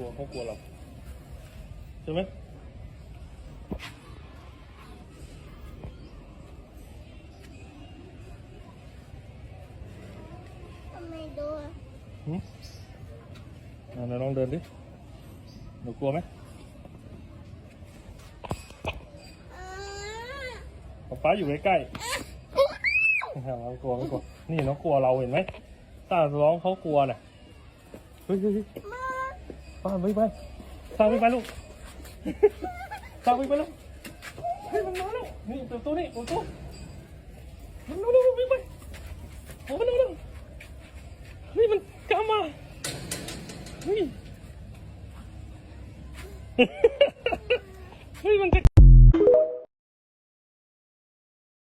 กลัวเขากลัวเราใช่ไหมทำไมดูหืมอ่าไหนลองเดินดิหนูกลัวไหมอ่าป๊าป๊าอยู่ใกล้ๆอ่าน้องกลัวไม่กลัวนี่น้องกลัวเราเห็นไหมตาร้องเขากลัวน่ะเฮ้ยเฮ้ยเฮ้ยมา ปไปวิ่งไปสาววิ่ไปลูกตาววิ่ไปลูกเฮ้ยมันมอแลูกนี่ตัวตัวนี่ตัวตัวมันนู้นลูกไปไปโอ้มันนู้นนี่มันกามาเฮ้ยเฮ้ยมันจะ